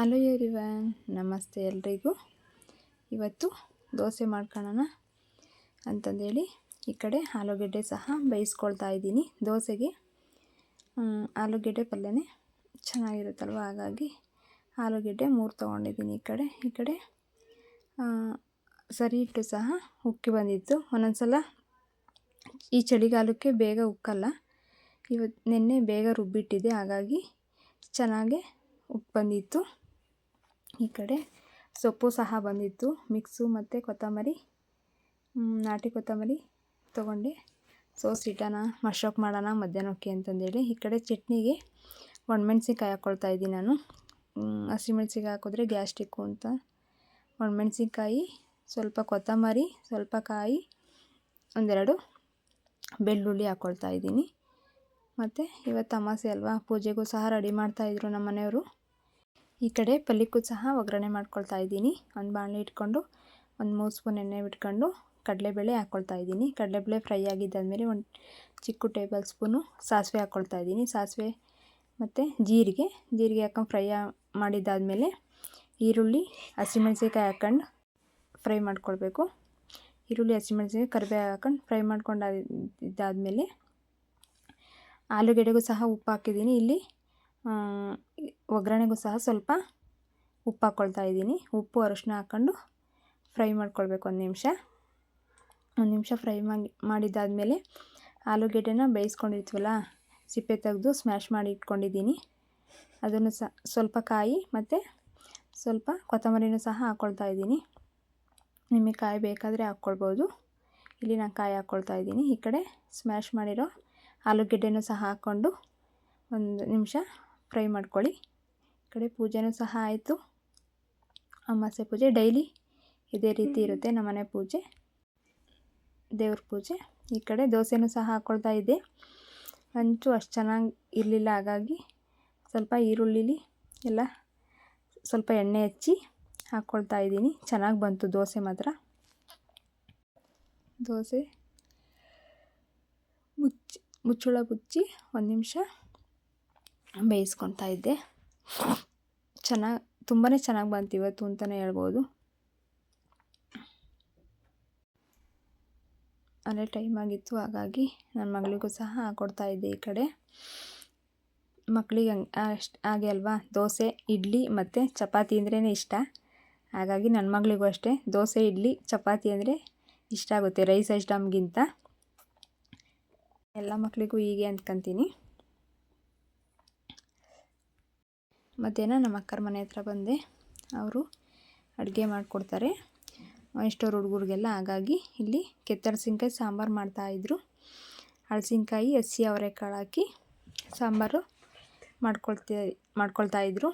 Hello everyone, ನಮಸ್ತೆ ಎಲ್ರಿಗೂ. ಇವತ್ತು ದೋಸೆ ಮಾಡ್ಕೊಳ್ಳೋಣ ಅಂತಂದೇಳಿ ಈ ಕಡೆ ಆಲೂಗೆಡ್ಡೆ ಸಹ ಬೇಯಿಸ್ಕೊಳ್ತಾ ಇದ್ದೀನಿ ದೋಸೆಗೆ. ಆಲೂಗೆಡ್ಡೆ ಪಲ್ಯನೇ ಚೆನ್ನಾಗಿರುತ್ತಲ್ವ? ಹಾಗಾಗಿ ಆಲೂಗೆಡ್ಡೆ ಮೂರು ತೊಗೊಂಡಿದ್ದೀನಿ ಈ ಕಡೆ. ಈ ಕಡೆ ಸರಿ ಇಟ್ಟು ಸಹ ಉಕ್ಕಿ ಬಂದಿತ್ತು. ಒಂದೊಂದು ಸಲ ಈ ಚಳಿಗಾಲಕ್ಕೆ ಬೇಗ ಉಕ್ಕಲ್ಲ. ಇವತ್ತು ನಿನ್ನೆ ಬೇಗ ರುಬ್ಬಿಟ್ಟಿದೆ ಹಾಗಾಗಿ ಚೆನ್ನಾಗೆ ಉಪ್ಪು ಬಂದಿತ್ತು. ಈ ಕಡೆ ಸೊಪ್ಪು ಸಹ ಬಂದಿತ್ತು. ಮಿಕ್ಸು ಮತ್ತು ಕೊತ್ತಂಬರಿ ನಾಟಿ ಕೊತ್ತಂಬರಿ ತೊಗೊಂಡೆ. ಸೋಸ್ ಇಟ್ಟೋಣ ಮಶ್ರಪ್ ಮಾಡೋಣ ಮಧ್ಯಾಹ್ನಕ್ಕೆ ಅಂತಂದೇಳಿ. ಈ ಕಡೆ ಚಟ್ನಿಗೆ ಒಣಮೆಣ್ಸಿನ್ಕಾಯಿ ಹಾಕ್ಕೊಳ್ತಾ ಇದ್ದೀನಿ ನಾನು. ಹಸಿಮೆಣ್ಸಿನ್ಕಾಯಿ ಹಾಕಿದ್ರೆ ಗ್ಯಾಸ್ಟಿಕ್ಕು ಅಂತ. ಒಣಮೆಣ್ಸಿನ್ಕಾಯಿ, ಸ್ವಲ್ಪ ಕೊತ್ತಂಬರಿ, ಸ್ವಲ್ಪ ಕಾಯಿ, ಒಂದೆರಡು ಬೆಳ್ಳುಳ್ಳಿ ಹಾಕ್ಕೊಳ್ತಾ ಇದ್ದೀನಿ. ಮತ್ತು ಇವತ್ತು ಅಮಾಸೆ ಅಲ್ವಾ? ಪೂಜೆಗೂ ಸಹ ರೆಡಿ ಮಾಡ್ತಾಯಿದ್ರು ನಮ್ಮ ಮನೆಯವರು. ಈ ಕಡೆ ಪಲ್ಲಿಕ್ಕೂ ಸಹ ಒಗ್ಗರಣೆ ಮಾಡ್ಕೊಳ್ತಾ ಇದ್ದೀನಿ. ಒಂದು ಬಾಣಲೆ ಇಟ್ಕೊಂಡು, ಒಂದು ಮೂರು ಸ್ಪೂನ್ ಎಣ್ಣೆ ಬಿಟ್ಕೊಂಡು ಕಡಲೆಬೇಳೆ ಹಾಕ್ಕೊಳ್ತಾ ಇದ್ದೀನಿ. ಕಡಲೆಬೇಳೆ ಫ್ರೈ ಆಗಿದ್ದಾದಮೇಲೆ ಒಂದು ಚಿಕ್ಕ ಟೇಬಲ್ ಸ್ಪೂನು ಸಾಸಿವೆ ಹಾಕ್ಕೊಳ್ತಾ ಇದ್ದೀನಿ. ಸಾಸಿವೆ ಮತ್ತು ಜೀರಿಗೆ. ಜೀರಿಗೆ ಹಾಕೊಂಡು ಫ್ರೈ ಮಾಡಿದ್ದಾದಮೇಲೆ ಈರುಳ್ಳಿ, ಹಸಿಮೆಣ್ಸಿನ್ಕಾಯಿ ಹಾಕ್ಕೊಂಡು ಫ್ರೈ ಮಾಡ್ಕೊಳ್ಬೇಕು. ಈರುಳ್ಳಿ, ಹಸಿಮೆಣ್ಸಿನ್ಕಾಯಿ, ಕರಿಬೇವು ಹಾಕೊಂಡು ಫ್ರೈ ಮಾಡ್ಕೊಂಡು ಇದ್ದಾದಮೇಲೆ ಆಲೂಗೆಡ್ಡೆಗೂ ಸಹ ಉಪ್ಪು ಹಾಕಿದ್ದೀನಿ. ಇಲ್ಲಿ ಒಗ್ಗರಣೆಗೂ ಸಹ ಸ್ವಲ್ಪ ಉಪ್ಪು ಹಾಕ್ಕೊಳ್ತಾ ಇದ್ದೀನಿ. ಉಪ್ಪು ಅರಶಿನ ಹಾಕ್ಕೊಂಡು ಫ್ರೈ ಮಾಡ್ಕೊಳ್ಬೇಕು ಒಂದು ನಿಮಿಷ. ಒಂದು ನಿಮಿಷ ಫ್ರೈ ಮಾಡಿ, ಮಾಡಿದ್ದಾದಮೇಲೆ ಆಲೂಗೆಡ್ಡೆನ ಬೇಯಿಸ್ಕೊಂಡಿರ್ತೀವಲ್ಲ, ಸಿಪ್ಪೆ ತೆಗೆದು ಸ್ಮ್ಯಾಶ್ ಮಾಡಿ ಇಟ್ಕೊಂಡಿದ್ದೀನಿ. ಅದನ್ನು ಸಹ ಸ್ವಲ್ಪ ಕಾಯಿ ಮತ್ತು ಸ್ವಲ್ಪ ಕೊತ್ತಂಬರಿನೂ ಸಹ ಹಾಕ್ಕೊಳ್ತಾ ಇದ್ದೀನಿ. ನಿಮಗೆ ಕಾಯಿ ಬೇಕಾದರೆ ಹಾಕ್ಕೊಳ್ಬೋದು. ಇಲ್ಲಿ ನಾನು ಕಾಯಿ ಹಾಕ್ಕೊಳ್ತಾ ಇದ್ದೀನಿ. ಈ ಕಡೆ ಸ್ಮ್ಯಾಶ್ ಮಾಡಿರೋ ಆಲೂಗೆಡ್ಡೆನೂ ಸಹ ಹಾಕ್ಕೊಂಡು ಒಂದು ನಿಮಿಷ ಫ್ರೈ ಮಾಡ್ಕೊಳ್ಳಿ. ಕಡೆ ಪೂಜೆನೂ ಸಹ ಆಯಿತು. ಅಮಾಸೆ ಪೂಜೆ ಡೈಲಿ ಇದೇ ರೀತಿ ಇರುತ್ತೆ ನಮ್ಮನೆ ಪೂಜೆ ದೇವ್ರ ಪೂಜೆ. ಈ ಕಡೆ ದೋಸೆನೂ ಸಹ ಹಾಕೊಳ್ತಾ ಇದ್ದೆ. ಹಂಚು ಅಷ್ಟು ಚೆನ್ನಾಗಿ ಇರಲಿಲ್ಲ ಹಾಗಾಗಿ ಸ್ವಲ್ಪ ಈರುಳ್ಳಿಲಿ ಎಲ್ಲ ಸ್ವಲ್ಪ ಎಣ್ಣೆ ಹಚ್ಚಿ ಹಾಕ್ಕೊಳ್ತಾ ಇದ್ದೀನಿ. ಚೆನ್ನಾಗಿ ಬಂತು ದೋಸೆ ಮಾತ್ರ. ದೋಸೆ ಮುಚ್ಚಿ ಮುಚ್ಚಳ ಮುಚ್ಚಿ ಒಂದು ನಿಮಿಷ ಬೇಯಿಸ್ಕೊತಾ ಇದ್ದೆ. ಚೆನ್ನಾಗಿ ತುಂಬಾ ಚೆನ್ನಾಗಿ ಬಂತು ಇವತ್ತು ಅಂತಲೇ ಹೇಳ್ಬೋದು. ಅಲ್ಲೇ ಟೈಮ್ ಆಗಿತ್ತು, ಹಾಗಾಗಿ ನನ್ನ ಮಗಳಿಗೂ ಸಹ ಕೊಡ್ತಾ ಇದ್ದೆ ಈ ಕಡೆ. ಮಕ್ಕಳಿಗೆ ಅಷ್ಟು ಹಾಗೆ ಅಲ್ವಾ? ದೋಸೆ, ಇಡ್ಲಿ ಮತ್ತು ಚಪಾತಿ ಅಂದ್ರೇ ಇಷ್ಟ. ಹಾಗಾಗಿ ನನ್ನ ಮಗಳಿಗೂ ಅಷ್ಟೇ, ದೋಸೆ, ಇಡ್ಲಿ, ಚಪಾತಿ ಅಂದರೆ ಇಷ್ಟ ಆಗುತ್ತೆ, ರೈಸ್ ಐಟಮ್ಗಿಂತ ಎಲ್ಲ ಮಕ್ಕಳಿಗೂ ಹೀಗೆ ಅಂದ್ಕೊತೀನಿ ಮಧ್ಯಾಹ್ನ ನಮ್ಮ ಅಕ್ಕರ ಮನೆ ಹತ್ರ ಬಂದೆ. ಅವರು ಅಡುಗೆ ಮಾಡಿಕೊಡ್ತಾರೆ. ಎಷ್ಟೋರು ಹುಡುಗರಿಗೆಲ್ಲ ಹಾಗಾಗಿ ಇಲ್ಲಿ ಕೆತ್ತರಸಿನ್ಕಾಯಿ ಸಾಂಬಾರು ಮಾಡ್ತಾಯಿದ್ರು ಹಳಸಿನ್ಕಾಯಿ, ಹಸಿ ಅವರೆಕಾಳು ಹಾಕಿ ಸಾಂಬಾರು ಮಾಡ್ಕೊಳ್ತಾ ಮಾಡ್ಕೊಳ್ತಾಯಿದ್ರು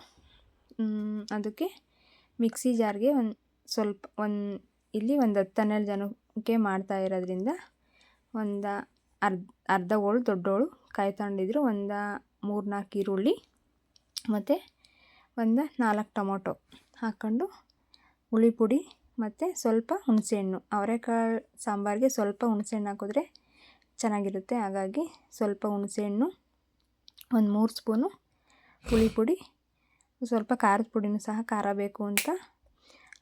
ಅದಕ್ಕೆ ಮಿಕ್ಸಿ ಜಾರ್ಗೆ ಒಂದು ಸ್ವಲ್ಪ, ಒಂದು, ಇಲ್ಲಿ ಒಂದು ಹತ್ತು ಹನ್ನೆರಡು ಜನಕ್ಕೆ ಮಾಡ್ತಾ ಇರೋದ್ರಿಂದ ಒಂದು ಅರ್ಧ ಅರ್ಧ ಹೋಳು ದೊಡ್ಡೋಳು ಕಾಯಿ ತಗೊಂಡಿದ್ರು ಒಂದು ಮೂರು ನಾಲ್ಕು ಈರುಳ್ಳಿ, ಮತ್ತು ಒಂದು ನಾಲ್ಕು ಟೊಮೊಟೊ ಹಾಕ್ಕೊಂಡು ಹುಳಿ ಪುಡಿ ಮತ್ತು ಸ್ವಲ್ಪ ಹುಣಸೆಹಣ್ಣು. ಅವರೆಕಾಳು ಸಾಂಬಾರಿಗೆ ಸ್ವಲ್ಪ ಹುಣಸೆಹಣ್ಣು ಹಾಕಿದ್ರೆ ಚೆನ್ನಾಗಿರುತ್ತೆ. ಹಾಗಾಗಿ ಸ್ವಲ್ಪ ಹುಣಸೆಹಣ್ಣು, ಒಂದು ಮೂರು ಸ್ಪೂನು ಹುಳಿ ಪುಡಿ, ಸ್ವಲ್ಪ ಖಾರದ ಪುಡಿನೂ ಸಹ ಖಾರ ಬೇಕು ಅಂತ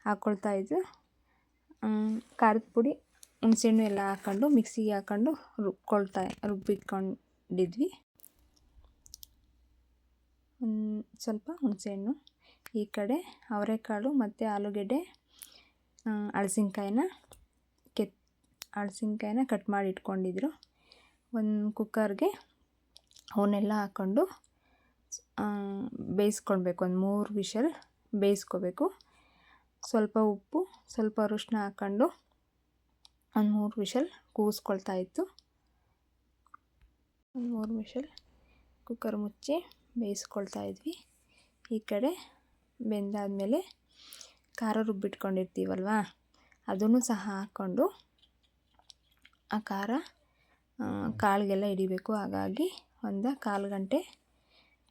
ಹಾಕ್ಕೊಳ್ತಾ ಇದ್ದು ಖಾರದ ಪುಡಿ, ಹುಣಸೆಹಣ್ಣು ಎಲ್ಲ ಹಾಕ್ಕೊಂಡು ಮಿಕ್ಸಿಗೆ ಹಾಕ್ಕೊಂಡು ರುಬ್ಕೊಳ್ತಾ, ರುಬ್ಬಿಟ್ಕೊಂಡಿದ್ವಿ. ಸ್ವಲ್ಪ ಹುಣಸೆಹಣ್ಣು ಈ ಕಡೆ ಅವರೆಕಾಳು ಮತ್ತು ಆಲೂಗೆಡ್ಡೆ ಹಳಸಿನ್ಕಾಯಿನ ಕೆತ್ ಹಳಸಿನ್ಕಾಯಿನ ಕಟ್ ಮಾಡಿ ಇಟ್ಕೊಂಡಿದ್ರು. ಒಂದು ಕುಕ್ಕರ್ಗೆ ಅವನ್ನೆಲ್ಲ ಹಾಕ್ಕೊಂಡು ಬೇಯಿಸ್ಕೊಳ್ಬೇಕು. ಒಂದು ಮೂರು ವಿಷಲ್ ಬೇಯಿಸ್ಕೋಬೇಕು. ಸ್ವಲ್ಪ ಉಪ್ಪು, ಸ್ವಲ್ಪ ಅರಿಶಿನ ಹಾಕ್ಕೊಂಡು ಒಂದು ಮೂರು ವಿಷಲ್ ಕೂಗಿಸ್ಕೊಳ್ತಾ ಇತ್ತು. ಒಂದು ಮೂರು ವಿಷಲ್ ಕುಕ್ಕರ್ ಮುಚ್ಚಿ ಬೇಯಿಸ್ಕೊಳ್ತಾ ಇದ್ವಿ. ಈ ಕಡೆ ಬೆಂದಾದಮೇಲೆ ಖಾರ ರುಬ್ಬಿಟ್ಕೊಂಡಿರ್ತೀವಲ್ವ? ಅದನ್ನು ಸಹ ಹಾಕ್ಕೊಂಡು ಆ ಖಾರ ಕಾಳಿಗೆಲ್ಲ ಹಿಡಿಬೇಕು. ಹಾಗಾಗಿ ಒಂದು ಕಾಲು ಗಂಟೆ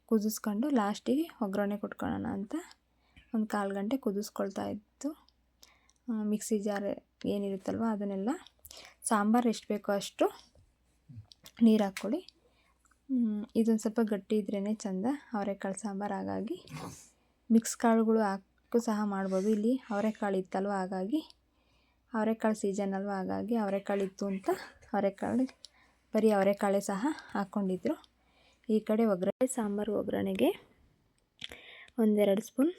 ಕುದಿಸ್ಕೊಂಡು ಲಾಸ್ಟಿಗೆ ಒಗ್ಗರಣೆ ಕೊಟ್ಕೊಳ್ಳೋಣ ಅಂತ ಒಂದು ಕಾಲು ಗಂಟೆ ಕುದಿಸ್ಕೊಳ್ತಾ ಇತ್ತು. ಮಿಕ್ಸಿ ಜಾರ್ ಏನಿರುತ್ತಲ್ವ ಅದನ್ನೆಲ್ಲ, ಸಾಂಬಾರು ಎಷ್ಟು ಬೇಕೋ ಅಷ್ಟು ನೀರು ಹಾಕ್ಕೊಳ್ಳಿ ಇದೊಂದು ಸ್ವಲ್ಪ ಗಟ್ಟಿ ಇದ್ರೇ ಚೆಂದ. ಅವರೆಕಾಳು ಸಾಂಬಾರು ಹಾಗಾಗಿ. ಮಿಕ್ಸ್ ಕಾಳುಗಳು ಹಾಕು ಸಹ ಮಾಡ್ಬೋದು. ಇಲ್ಲಿ ಅವರೆಕಾಳು ಇತ್ತಲ್ವ ಹಾಗಾಗಿ. ಅವರೆಕಾಳು ಸೀಸನ್ ಅಲ್ವ ಹಾಗಾಗಿ ಅವರೆಕಾಳು ಇತ್ತು ಅಂತ ಅವರೆಕಾಳು, ಬರೀ ಅವರೆಕಾಳೆ ಸಹ ಹಾಕ್ಕೊಂಡಿದ್ರು ಈ ಕಡೆ ಒಗ್ಗರಣೆ, ಸಾಂಬಾರು ಒಗ್ಗರಣೆಗೆ ಒಂದೆರಡು ಸ್ಪೂನ್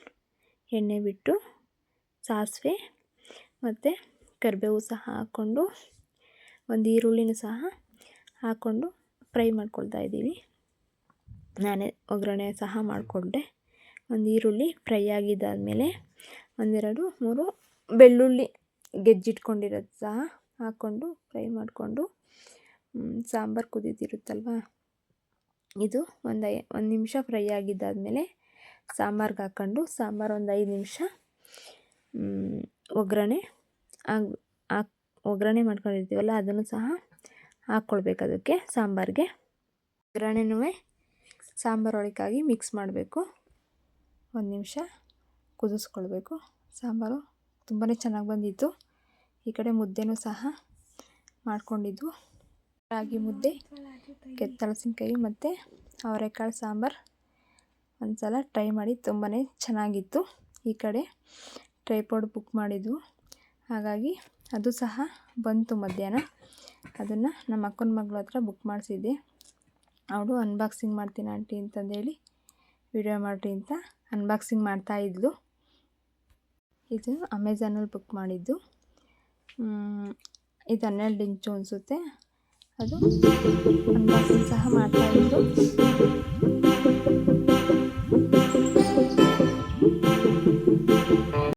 ಎಣ್ಣೆ ಬಿಟ್ಟು ಸಾಸಿವೆ ಮತ್ತು ಕರಿಬೇವು ಸಹ ಹಾಕ್ಕೊಂಡು, ಒಂದು ಈರುಳ್ಳಿನೂ ಸಹ ಹಾಕ್ಕೊಂಡು ಫ್ರೈ ಮಾಡ್ಕೊಳ್ತಾ ಇದ್ದೀವಿ. ನಾನೇ ಒಗ್ಗರಣೆ ಸಹ ಮಾಡಿಕೊಂಡೆ. ಒಂದು ಈರುಳ್ಳಿ ಫ್ರೈ ಆಗಿದ್ದಾದಮೇಲೆ ಒಂದೆರಡು, ಮೂರು ಬೆಳ್ಳುಳ್ಳಿ ಗೆಜ್ಜಿಟ್ಕೊಂಡಿರೋದು ಸಹ ಹಾಕ್ಕೊಂಡು ಫ್ರೈ ಮಾಡಿಕೊಂಡು ಸಾಂಬಾರು ಕುದೀತಿರುತ್ತಲ್ವ? ಇದು ಒಂದು ಐ, ಒಂದು ನಿಮಿಷ ಫ್ರೈ ಆಗಿದ್ದಾದಮೇಲೆ ಸಾಂಬಾರ್ಗೆ ಹಾಕ್ಕೊಂಡು ಸಾಂಬಾರು ಒಂದು ಐದು ನಿಮಿಷ ಒಗ್ಗರಣೆ ಹಾಕ್ ಹಾಕ್ ಒಗ್ಗರಣೆ ಮಾಡ್ಕೊಂಡಿರ್ತೀವಲ್ಲ, ಅದನ್ನು ಸಹ ಹಾಕ್ಕೊಳ್ಬೇಕು ಅದಕ್ಕೆ ಸಾಂಬಾರಿಗೆ. ಒಗ್ಗರಣೆನೂ ಸಾಂಬಾರು ಒಳಗಾಗಿ ಮಿಕ್ಸ್ ಮಾಡಬೇಕು. ಒಂದು ನಿಮಿಷ ಕುದಿಸ್ಕೊಳ್ಬೇಕು. ಸಾಂಬಾರು ತುಂಬಾ ಚೆನ್ನಾಗಿ ಬಂದಿತ್ತು. ಈ ಕಡೆ ಮುದ್ದೆನೂ ಸಹ ಮಾಡ್ಕೊಂಡಿದ್ವು. ರಾಗಿ ಮುದ್ದೆ ಕೆತ್ತಲಸಿನಕಾಯಿ ಮತ್ತು ಅವರೆಕಾಳು ಸಾಂಬಾರು ಒಂದು ಸಲ ಟ್ರೈ ಮಾಡಿ ತುಂಬಾ ಚೆನ್ನಾಗಿತ್ತು. ಈ ಕಡೆ ಟ್ರೈಪಾಡ್ ಬುಕ್ ಮಾಡಿದ್ವು. ಹಾಗಾಗಿ ಅದು ಸಹ ಬಂತು ಮಧ್ಯಾಹ್ನ. ಅದನ್ನು ನಮ್ಮ ಅಕ್ಕನ ಮಗಳ ಹತ್ರ ಬುಕ್ ಮಾಡಿಸಿದ್ದೆ. ಅವಳು ಅನ್ಬಾಕ್ಸಿಂಗ್ ಮಾಡ್ತೀನಿ ಆಂಟಿ ಅಂತಂದೇಳಿ ವಿಡಿಯೋ ಮಾಡಿರಿ ಅಂತ ಅನ್ಬಾಕ್ಸಿಂಗ್ ಮಾಡ್ತಾಯಿದ್ಲು ಇದು ಅಮೆಝಾನಲ್ಲಿ ಬುಕ್ ಮಾಡಿದ್ದು. ಇದು ಹನ್ನೆರಡು ಇಂಚು ಅನಿಸುತ್ತೆ. ಅದು ಅನ್ಬಾಕ್ಸಿಂಗ್ ಸಹ ಮಾಡ್ತಾಯಿದ್ರು